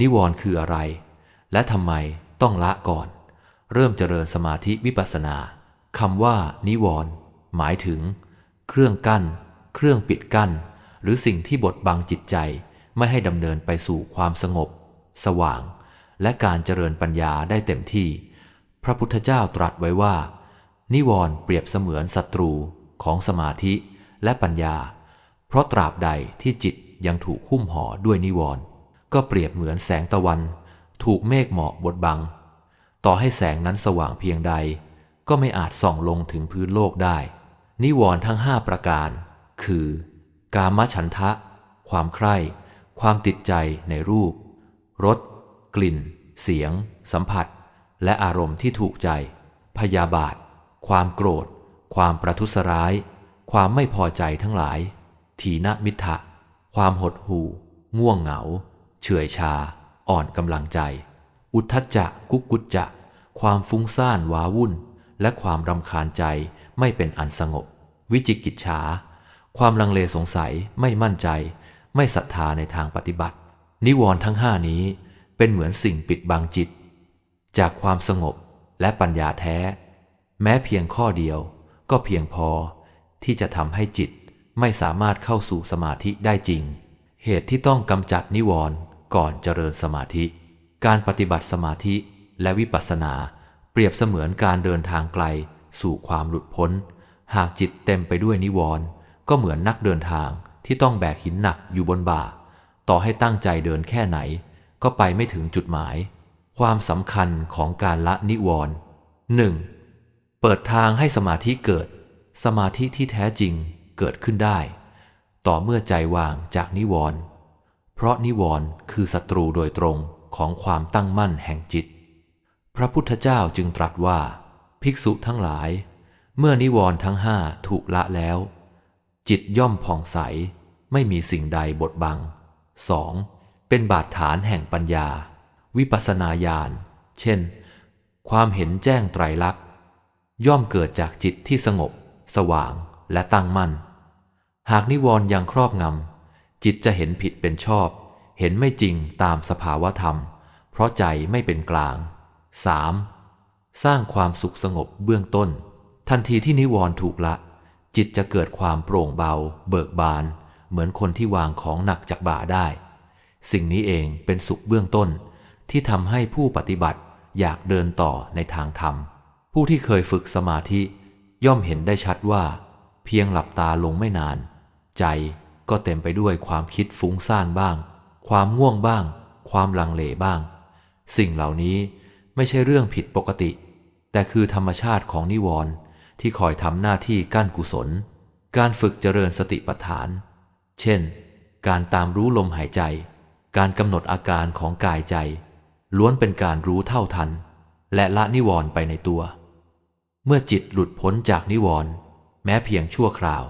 นิวรณ์คืออะไร และทำไมต้องละก่อน เริ่มเจริญสมาธิวิปัสสนาคำว่า นิวรณ์หมายถึง เครื่องกั้น เครื่องปิดกั้น หรือสิ่งที่บดบังจิตใจไม่ให้ดำเนินไปสู่ความสงบ สว่าง และการเจริญปัญญาได้เต็มที่ พระพุทธเจ้าตรัสไว้ว่า นิวรณ์เปรียบเสมือนศัตรูของสมาธิและปัญญา เพราะตราบใดที่จิตยังถูกหุ้มห่อด้วยนิวรณ์ ก็เปรียบเหมือนแสงตะวัน ถูกเมฆหมอกบดบัง ต่อให้แสงนั้นสว่างเพียงใด ก็ไม่อาจส่องลงถึงพื้นโลกได้ นิวรณ์ทั้งห้าประการ คือ กามฉันทะ ความใคร่ ความติดใจในรูป รส กลิ่น เสียง สัมผัส และอารมณ์ที่ถูกใจ พยาบาท ความโกรธ ความประทุษร้าย ความไม่พอใจทั้งหลายถีนมิทะ ความหดหู่ ง่วงเหงา เฉื่อยชา อ่อนกำลังใจ อุทธัจจะกุกกุจจะ ความฟุ้งซ่านว้าวุ่น และความรำคาญใจไม่เป็นอันสงบ วิจิกิจฉา ความลังเลสงสัยไม่มั่นใจ ไม่ศรัทธาในทางปฏิบัติ นิวรณ์ทั้งห้านี้เป็นเหมือนสิ่งปิดบังจิต จากความสงบและปัญญาแท้ แม้เพียงข้อเดียวก็เพียงพอที่จะทำให้จิตไม่สามารถเข้าสู่สมาธิได้จริง เหตุที่ต้องกำจัดนิวรณ์ ก่อนเจริญสมาธิ การปฏิบัติสมาธิและวิปัสสนา เปรียบเสมือนการเดินทางไกล สู่ความหลุดพ้น หากจิตเต็มไปด้วยนิวรณ์ก็เหมือนนักเดินทางที่ต้องแบกหินหนักอยู่บนบ่า ต่อให้ตั้งใจเดินแค่ไหน ก็ไปไม่ถึงจุดหมาย ความสำคัญของการละนิวรณ์หนึ่งเปิดทางให้สมาธิเกิด สมาธิที่แท้จริงเกิดขึ้นได้ ต่อเมื่อใจวางจากนิวรณ์ เพราะนิวรณ์คือศัตรูโดยตรงของความตั้งมั่นแห่งจิต พระพุทธเจ้าจึงตรัสว่า ภิกษุทั้งหลาย เมื่อนิวรณ์ทั้งห้าถูกละแล้ว จิตย่อมผ่องใสไม่มีสิ่งใดบดบัง 2. เป็นบาดฐานแห่งปัญญา วิปัสสนาญาณ เช่น ความเห็นแจ้งไตรลักษณ์ ย่อมเกิดจากจิตที่สงบ สว่างและตั้งมั่น หากนิวรณ์ยังครอบงำ จิตจะเห็นผิดเป็นชอบ เห็นไม่จริงตามสภาวธรรม เพราะใจไม่เป็นกลาง 3. สร้างความสุขสงบเบื้องต้น ทันทีที่นิวรณ์ถูกละ จิตจะเกิดความโปร่งเบา เบิกบาน เหมือนคนที่วางของหนักจากบ่าได้ สิ่งนี้เองเป็นสุขเบื้องต้น ที่ทำให้ผู้ปฏิบัติอยากเดินต่อในทางธรรม ผู้ที่เคยฝึกสมาธิ ย่อมเห็นได้ชัดว่า เพียงหลับตาลงไม่นาน ใจ ก็เต็มไปด้วยความคิดฟุ้งซ่านบ้าง ความง่วงบ้าง ความลังเลบ้าง สิ่งเหล่านี้ไม่ใช่เรื่องผิดปกติ แต่คือธรรมชาติของนิวรณ์ที่คอยทำหน้าที่กั้นกุศล การฝึกเจริญสติปัฏฐาน เช่น การตามรู้ลมหายใจ การกำหนดอาการของกายใจ ล้วนเป็นการรู้เท่าทัน และละนิวรณ์ไปในตัว เมื่อจิตหลุดพ้นจากนิวรณ์แม้เพียงชั่วคราว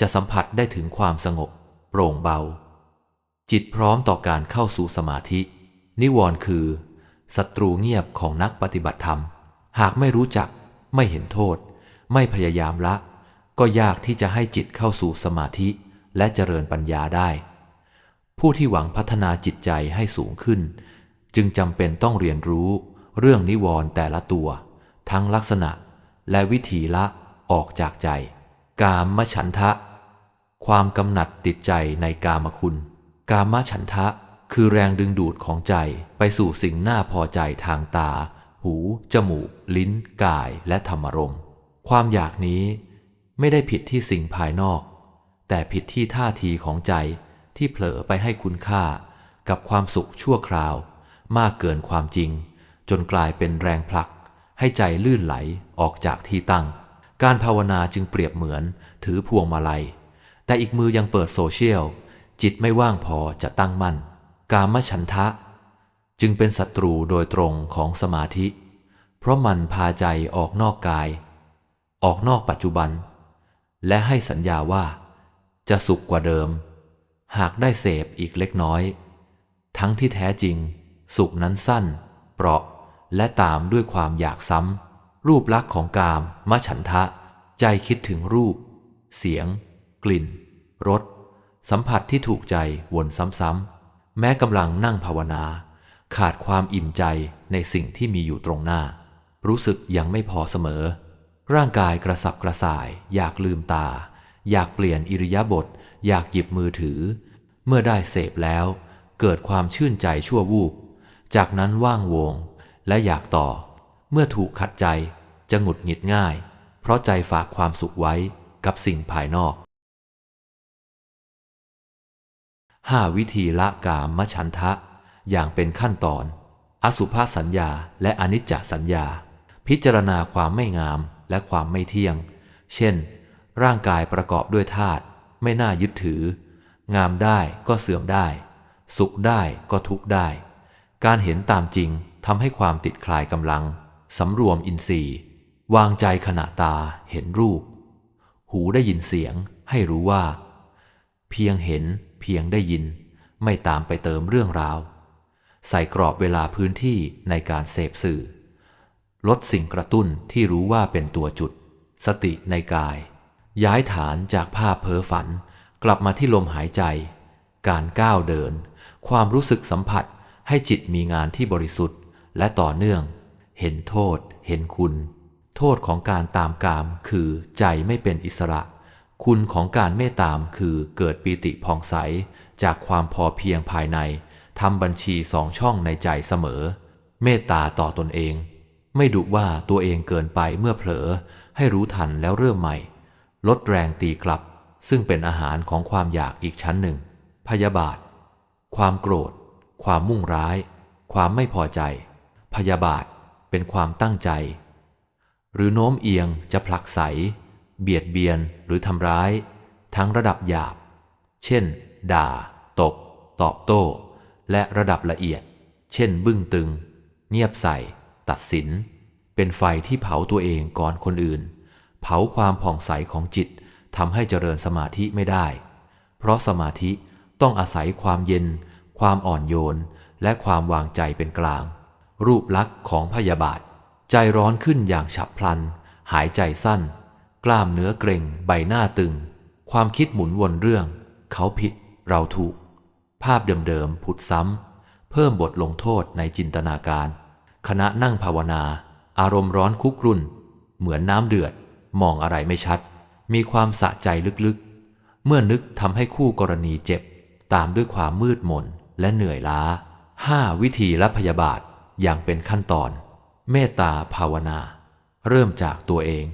จะสัมผัสได้ถึงความสงบ โปร่งเบา จิตพร้อมต่อการเข้าสู่สมาธิ นิวรณ์คือศัตรูเงียบของนักปฏิบัติธรรม หากไม่รู้จัก ไม่เห็นโทษ ไม่พยายามละ ก็ยากที่จะให้จิตเข้าสู่สมาธิและเจริญปัญญาได้ ผู้ที่หวังพัฒนาจิตใจให้สูงขึ้น จึงจำเป็นต้องเรียนรู้เรื่องนิวรณ์แต่ละตัว ทั้งลักษณะและวิธีละออกจากใจ กามฉันทะ ความกำหนัดติดใจในกามคุณ กามฉันทะคือแรงดึงดูดของใจไปสู่สิ่งน่าพอใจทางตา หู จมูก ลิ้น กาย และธรรมรม ความอยากนี้ไม่ได้ผิดที่สิ่งภายนอก แต่ผิดที่ท่าทีของใจที่เผลอไปให้คุณค่ากับความสุขชั่วคราว มากเกินความจริง จนกลายเป็นแรงผลัก ให้ใจลื่นไหลออกจากที่ตั้ง การภาวนาจึงเปรียบเหมือนถือพวงมาลัย แต่อีกมือยังเปิดโซเชียล จิตไม่ว่างพอจะตั้งมั่น กามฉันทะ จึงเป็นศัตรูโดยตรงของสมาธิ เพราะมันพาใจออกนอกกาย ออกนอกปัจจุบัน และให้สัญญาว่า จะสุขกว่าเดิม หากได้เสพอีกเล็กน้อย ทั้งที่แท้จริง สุขนั้นสั้น เปราะและตามด้วยความอยากซ้ำรูปลักษณ์ของกามมฉันทะ ใจคิดถึงรูป เสียง กลิ่น รส สัมผัสที่ถูกใจวนซ้ำๆ แม้กำลังนั่งภาวนา ขาดความอิ่มใจในสิ่งที่มีอยู่ตรงหน้า รู้สึกยังไม่พอเสมอ ร่างกายกระสับกระส่าย อยากลืมตา อยากเปลี่ยนอิริยาบถอยากหยิบมือถือ เมื่อได้เสพแล้ว เกิดความชื่นใจชั่ววูบ จากนั้นว่างวง และอยากต่อ เมื่อถูกขัดใจจะหงุดหงิดง่าย เพราะใจฝากความสุขไว้กับสิ่งภายนอก 5วิธีละกามมฉันทะ อย่างเป็นขั้นตอน อสุภาสัญญาและอนิจจสัญญา พิจารณาความไม่งามและความไม่เที่ยง เช่น ร่างกายประกอบด้วยธาตุไม่น่ายึดถือ งามได้ก็เสื่อมได้ สุขได้ก็ทุกข์ได้ การเห็นตามจริงทำให้ความติดคลายกำลังสำรวมอินทรีย์ วางใจขณะตาเห็นรูป หูได้ยินเสียงให้รู้ว่า เพียงเห็น พียงได้ยิน ไม่ตามไปเติมเรื่องราว ใส่กรอบเวลาพื้นที่ในการเสพสื่อ ลดสิ่งกระตุ้นที่รู้ว่าเป็นตัวจุด สติในกาย ย้ายฐานจากภาพเพ้อฝัน กลับมาที่ลมหายใจ การก้าวเดิน ความรู้สึกสัมผัสให้จิตมีงานที่บริสุทธิ์ และต่อเนื่อง เห็นโทษ เห็นคุณ โทษของการตามกามคือใจไม่เป็นอิสระ คุณของการเมตตามคือเกิดปีติผ่องใส จากความพอเพียงภายในทำบัญชีสองช่องในใจเสมอ เมตตาต่อตนเอง ไม่ดุว่าตัวเองเกินไปเมื่อเผลอ ให้รู้ทันแล้วเริ่มใหม่ ลดแรงตีกลับ ซึ่งเป็นอาหารของความอยากอีกชั้นหนึ่ง พยาบาท ความโกรธ ความมุ่งร้าย ความไม่พอใจ พยาบาทเป็นความตั้งใจ หรือโน้มเอียงจะผลักไส เบียดเบียนหรือทำร้าย ทั้งระดับหยาบ เช่น ด่า ตบ ตอบโต้ และระดับละเอียด เช่น บึ้งตึง เงียบใส่ ตัดสิน เป็นไฟที่เผาตัวเองก่อนคนอื่น เผาความผ่องใสของจิตทำให้เจริญสมาธิไม่ได้ เพราะสมาธิต้องอาศัยความเย็น ความอ่อนโยน และความวางใจเป็นกลาง รูปลักษณ์ของพยาบาท ใจร้อนขึ้นอย่างฉับพลัน หายใจสั้น กล้ามเนื้อเกร็งใบหน้าตึง ความคิดหมุนวนเรื่อง เขาผิดเราถูก ภาพเดิมๆผุดซ้ำ เพิ่มบทลงโทษในจินตนาการขณะนั่งภาวนา อารมณ์ร้อนคุกรุ่น เหมือนน้ำเดือด มองอะไรไม่ชัด มีความสะใจลึกๆ เมื่อนึกทำให้คู่กรณีเจ็บ ตามด้วยความมืดมนและเหนื่อยล้า 5. วิธีละพยาบาทอย่างเป็นขั้นตอน เมตตาภาวนา เริ่มจากตัวเอง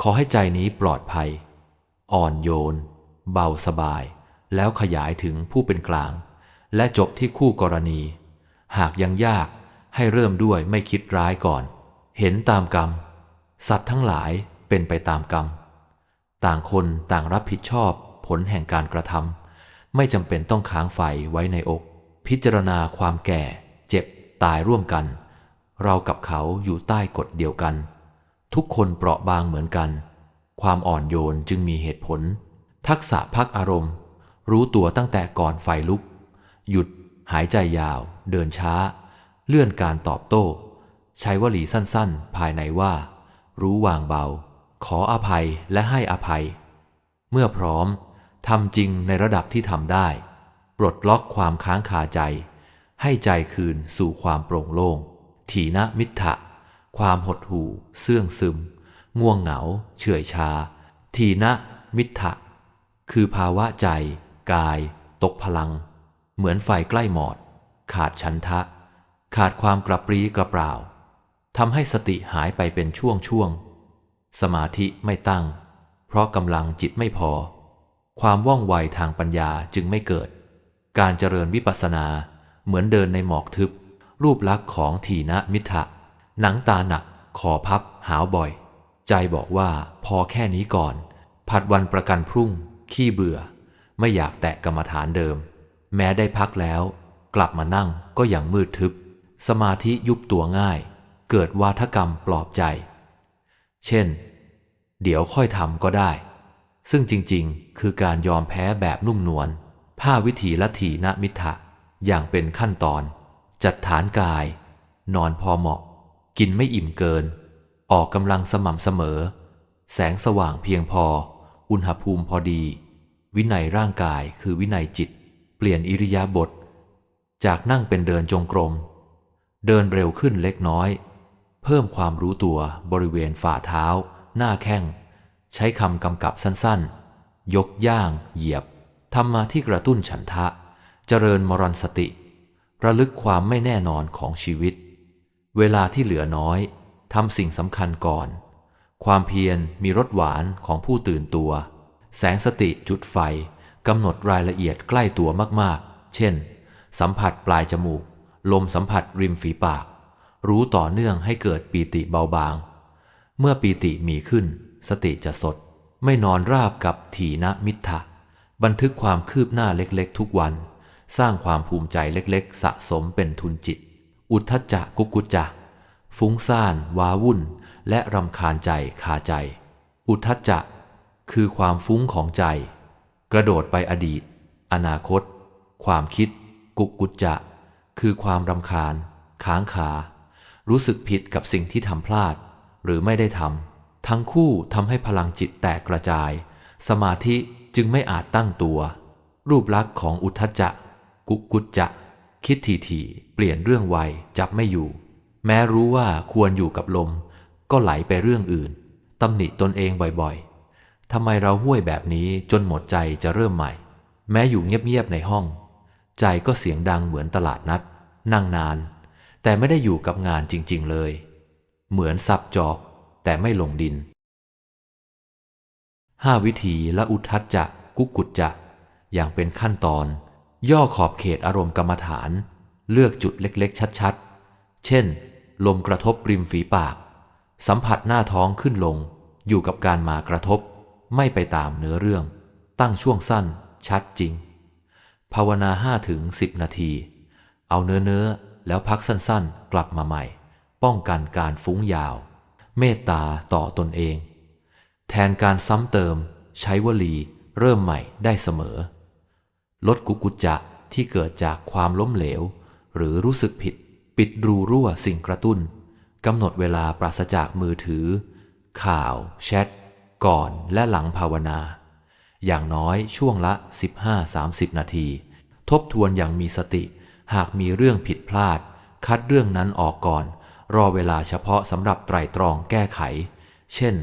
ขอให้ใจนี้ปลอดภัย อ่อนโยน เบาสบาย แล้วขยายถึงผู้เป็นกลาง และจบที่คู่กรณี หากยังยากให้เริ่มด้วยไม่คิดร้ายก่อน เห็นตามกรรม สัตว์ทั้งหลายเป็นไปตามกรรม ต่างคนต่างรับผิดชอบผลแห่งการกระทำไม่จำเป็นต้องค้างไฟไว้ในอก พิจารณาความแก่ เจ็บตายร่วมกัน เรากับเขาอยู่ใต้กฎเดียวกัน ทุกคนเปราะบางเหมือนกัน ความอ่อนโยนจึงมีเหตุผล ทักษะพักอารมณ์ รู้ตัวตั้งแต่ก่อนไฟลุก หยุด หายใจยาว เดินช้า เลื่อนการตอบโต้ ใช้วลีสั้นๆ ภายในว่า รู้วางเบา ขออภัยและให้อภัย เมื่อพร้อมทำจริงในระดับที่ทำได้ ปลดล็อกความค้างคาใจ ให้ใจคืนสู่ความโปร่งโล่งถีนมิทะ ความหดหู่ เสื่องซึม ง่วงเหงา เฉื่อยชา ทีนะ มิทะคือภาวะใจ กาย ตกพลัง เหมือนไฟใกล้หมอด ขาดชันทะ ขาดความกระปรี้กระเปร่าทำให้สติหายไปเป็นช่วงช่วงๆสมาธิไม่ตั้ง เพราะกำลังจิตไม่พอ ความว่องไวทางปัญญาจึงไม่เกิด การเจริญวิปัสสนาเหมือนเดินในหมอกทึบ รูปลักษณ์ของทีนะมิทะ หนังตาหนักคอพับ หาวบ่อย ใจบอกว่าพอแค่นี้ก่อน ผัดวันประกันพรุ่ง ขี้เบื่อ ไม่อยากแตะกรรมฐานเดิม แม้ได้พักแล้ว กลับมานั่งก็ยังมืดทึบ สมาธิยุบตัวง่าย เกิดวาทกรรมปลอบใจ เช่น เดี๋ยวค่อยทำก็ได้ ซึ่งจริงๆ คือการยอมแพ้แบบนุ่มนวลผ้าวิธีละถีนมิทะอย่างเป็นขั้นตอน จัดฐานกาย นอนพอเหมาะ กินไม่อิ่มเกิน ออกกำลังสม่ำเสมอ แสงสว่างเพียงพอ อุณหภูมิพอดี วินัยร่างกายคือวินัยจิต เปลี่ยนอิริยาบถจากนั่งเป็นเดินจงกรม เดินเร็วขึ้นเล็กน้อย เพิ่มความรู้ตัวบริเวณฝ่าเท้า หน้าแข้ง ใช้คำกำกับสั้นๆ ยกย่าง เหยียบทำมาที่กระตุ้นฉันทะ เจริญมรณสติ ระลึกความไม่แน่นอนของชีวิต เวลาที่เหลือน้อยทำสิ่งสำคัญก่อน ความเพียรมีรสหวานของผู้ตื่นตัว แสงสติจุดไฟกำหนดรายละเอียดใกล้ตัวมากๆ เช่น สัมผัสปลายจมูก ลมสัมผัสริมฝีปาก รู้ต่อเนื่องให้เกิดปีติเบาบาง เมื่อปีติมีขึ้น สติจะสด ไม่นอนราบกับถีนมิทธะบันทึกความคืบหน้าเล็กๆ ทุกวัน สร้างความภูมิใจเล็กๆ สะสมเป็นทุนจิต อุทธจจะกุกุจจะฟุ้งซ่านว้าวุ่น และรำคาญใจคาใจ อุทธจจะคือความฟุ้งของใจ กระโดดไปอดีต อนาคต ความคิด กุกุจจะคือความรำคาญ ค้างคา รู้สึกผิดกับสิ่งที่ทำพลาด หรือไม่ได้ทำทั้งคู่ทำให้พลังจิตแตกกระจาย สมาธิจึงไม่อาจตั้งตัว รูปลักษณ์ของอุทธจจะกุกุจจะ คิดทีทีๆเปลี่ยนเรื่องไวจับไม่อยู่ แม้รู้ว่าควรอยู่กับลม ก็ไหลไปเรื่องอื่นตำหนิตนเองบ่อยๆทำไมเราห้วยแบบนี้จนหมดใจจะเริ่มใหม่ แม้อยู่เงียบๆในห้อง ใจก็เสียงดังเหมือนตลาดนัด นั่งนาน แต่ไม่ได้อยู่กับงานจริงๆเลย เหมือนสับจอก แต่ไม่ลงดินห้าวิธีละอุทัจจะกุกกุจจะอย่างเป็นขั้นตอน ย่อขอบเขตอารมณ์กรรมฐาน เลือกจุดเล็กๆ ชัดๆ เช่น ลมกระทบริมฝีปาก สัมผัสหน้าท้องขึ้นลง อยู่กับการมากระทบ ไม่ไปตามเนื้อเรื่อง ตั้งช่วงสั้น ชัดจริง ภาวนาห้าถึงสิบนาที เอาเนื้อเนื้อๆแล้วพักสั้นๆ กลับมาใหม่ ป้องกันการฟุ้งยาว เมตตาต่อตนเอง แทนการซ้ำเติม ใช้วลี เริ่มใหม่ได้เสมอ ลดกุกุจจะที่เกิดจากความล้มเหลว หรือรู้สึกผิด ปิดรูรั่วสิ่งกระตุ้นกำหนดเวลาปราศจากมือถือ ข่าว แชท ก่อนและหลังภาวนา อย่างน้อยช่วงละ 15-30 นาที ทบทวนอย่างมีสติ หากมีเรื่องผิดพลาด คัดเรื่องนั้นออกก่อน รอเวลาเฉพาะสำหรับไตรตรองแก้ไข เช่น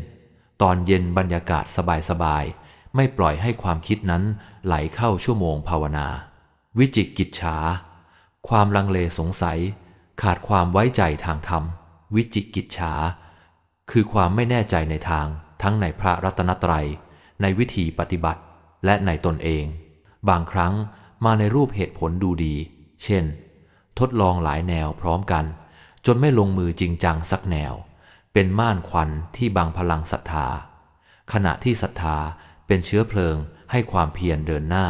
ตอนเย็นบรรยากาศสบายๆ ไม่ปล่อยให้ความคิดนั้นไหลเข้าชั่วโมงภาวนา วิจิกิจฉา ความลังเลสงสัย ขาดความไว้ใจทางธรรม วิจิกิจฉา คือความไม่แน่ใจในทาง ทั้งในพระรัตนตรัย ในวิธีปฏิบัติ และในตนเอง บางครั้งมาในรูปเหตุผลดูดี เช่น ทดลองหลายแนวพร้อมกัน จนไม่ลงมือจริงจังสักแนว เป็นม่านควันที่บังพลังศรัทธา ขณะที่ศรัทธา เป็นเชื้อเพลิงให้ความเพียรเดินหน้า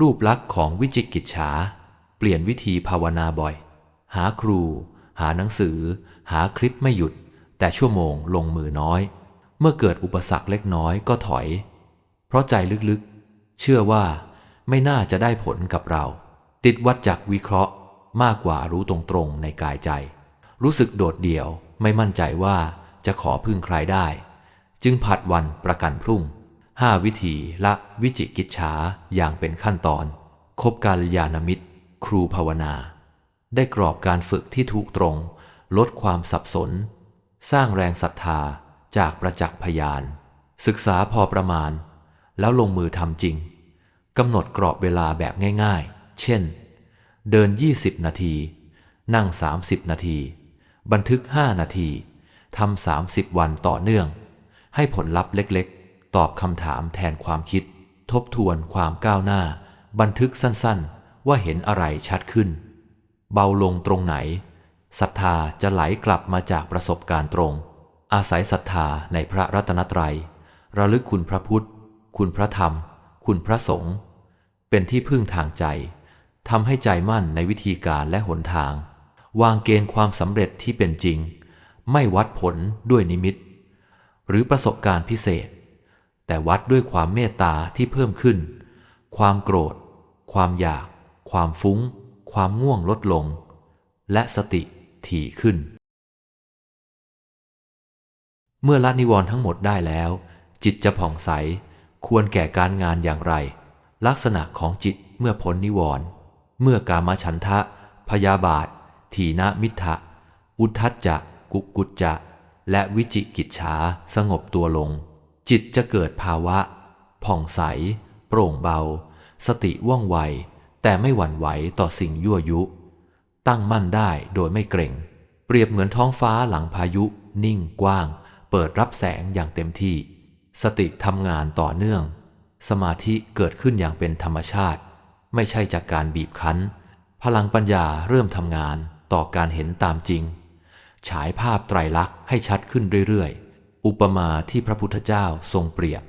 รูปลักษณ์ของวิจิกิจฉา เปลี่ยนวิธีภาวนาบ่อย หาครู หาหนังสือ หาคลิปไม่หยุด แต่ชั่วโมงลงมือน้อย เมื่อเกิดอุปสรรคเล็กน้อยก็ถอย เพราะใจลึกๆ เชื่อว่าไม่น่าจะได้ผลกับเรา ติดวัดจากวิเคราะห์มากกว่ารู้ตรงๆในกายใจ รู้สึกโดดเดี่ยวไม่มั่นใจว่าจะขอพึ่งใครได้ จึงผัดวันประกันพรุ่ง ห้าวิธีละวิจิกิจฉาอย่างเป็นขั้นตอน คบการยานมิตร ครูภาวนา ได้กรอบการฝึกที่ถูกตรง ลดความสับสน สร้างแรงศรัทธาจากประจักษ์พยาน ศึกษาพอประมาณ แล้วลงมือทำจริงกำหนดกรอบเวลาแบบง่ายๆ เช่น เดิน 20 นาที นั่ง 30 นาที บันทึก 5 นาทีทำ30 วันต่อเนื่อง ให้ผลลัพธ์เล็ก ตอบคำถามแทนความคิด ทบทวนความก้าวหน้า บันทึกสั้นๆ ว่าเห็นอะไรชัดขึ้น เบาลงตรงไหนศรัทธาจะไหลกลับมาจากประสบการณ์ตรง อาศัยศรัทธาในพระรัตนตรัย ระลึกคุณพระพุทธ คุณพระธรรม คุณพระสงฆ์เป็นที่พึ่งทางใจทำให้ใจมั่นในวิธีการและหนทาง วางเกณฑ์ความสำเร็จที่เป็นจริง ไม่วัดผลด้วยนิมิต หรือประสบการณ์พิเศษ แต่วัดด้วยความเมตตาที่เพิ่มขึ้น ความโกรธ ความอยาก ความฟุ้ง ความง่วงลดลง และสติถี่ขึ้น เมื่อละนิวรณ์ทั้งหมดได้แล้ว จิตจะผ่องใส ควรแก่การงานอย่างไร ลักษณะของจิตเมื่อพ้นนิวรณ์เมื่อกามฉันทะ พยาบาท ถีนมิทะอุทัจจะ กุกุจจะ และวิจิกิจฉาสงบตัวลง จิตจะเกิดภาวะ ผ่องใส โปร่งเบา สติว่องไว แต่ไม่หวั่นไหวต่อสิ่งยั่วยุ ตั้งมั่นได้โดยไม่เกรงเปรียบเหมือนท้องฟ้าหลังพายุ นิ่งกว้าง เปิดรับแสงอย่างเต็มที่ สติทำงานต่อเนื่อง สมาธิเกิดขึ้นอย่างเป็นธรรมชาติ ไม่ใช่จากการบีบคั้น พลังปัญญาเริ่มทำงานต่อการเห็นตามจริง ฉายภาพไตรลักษณ์ให้ชัดขึ้นเรื่อยๆ อุปมาที่พระพุทธเจ้าทรงเปรียบ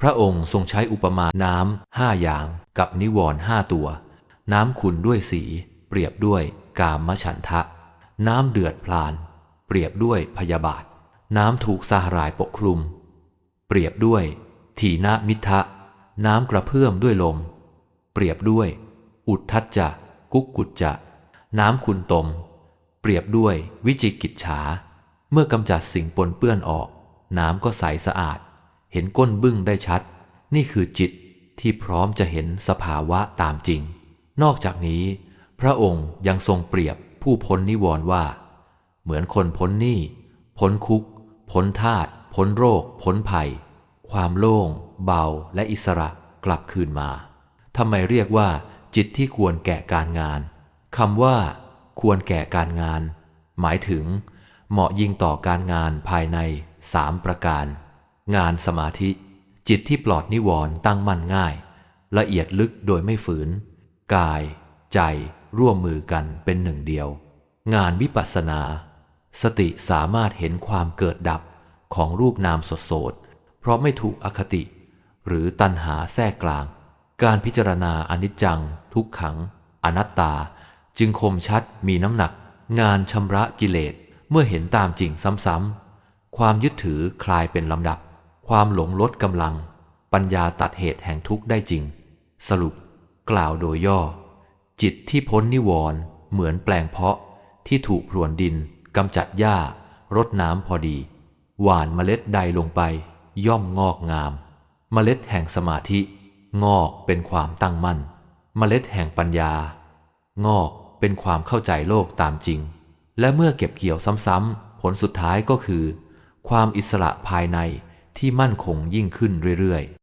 พระองค์ทรงใช้อุปมาน้ำห้าอย่าง กับนิวรณ์ห้าตัว น้ำขุนด้วยสี เปรียบด้วยกามฉันทะ น้ำเดือดพลาน เปรียบด้วยพยาบาท น้ำถูกสาหรายปกคลุม เปรียบด้วย ถีนมิทะ น้ำกระเพื่อมด้วยลม เปรียบด้วย อุทธัจจะ กุกกุจจะ น้ำขุนตม เปรียบด้วยวิจิกิจฉา เมื่อกำจัดสิ่งปนเปื้อนออก น้ำก็ใสสะอาด เห็นก้นบึ้งได้ชัด นี่คือจิตที่พร้อมจะเห็นสภาวะตามจริง นอกจากนี้ พระองค์ยังทรงเปรียบผู้พ้นนิวรณ์ว่า เหมือนคนพ้นหนี้พ้นคุก พ้นทาตพ้นโรค พ้นภัย ความโล่ง เบาและอิสระกลับคืนมาทำไมเรียกว่า จิตที่ควรแก่การงานคำว่า ควรแก่การงาน หมายถึง เหมาะยิงต่อการงานภายใน สามประการ งานสมาธิ จิตที่ปลอดนิวรณ์ตั้งมั่นง่าย ละเอียดลึกโดยไม่ฝืน กาย ใจ ร่วมมือกันเป็นหนึ่งเดียว งานวิปัสสนา สติสามารถเห็นความเกิดดับของรูปนามสดสดๆเพราะไม่ถูกอคติ หรือตัณหาแทรกกลาง การพิจารณาอนิจจัง ทุกขัง อนัตตา จึงคมชัดมีน้ำหนัก งานชำระกิเลสเมื่อเห็นตามจริงซ้ำๆ ความยึดถือคลายเป็นลำดับ ความหลงลดกำลัง ปัญญาตัดเหตุแห่งทุกข์ได้จริง สรุป กล่าวโดยย่อ จิตที่พ้นนิวรณ์เหมือนแปลงเพาะที่ถูกพรวนดินกำจัดหญ้ารดน้ำพอดี หว่านเมล็ดใดลงไป ย่อมงอกงาม เมล็ดแห่งสมาธิ งอกเป็นความตั้งมั่น เมล็ดแห่งปัญญา งอกเป็นความเข้าใจโลกตามจริง และเมื่อเก็บเกี่ยวซ้ำๆผลสุดท้ายก็คือ ความอิสระภายในที่มั่นคงยิ่งขึ้นเรื่อยๆ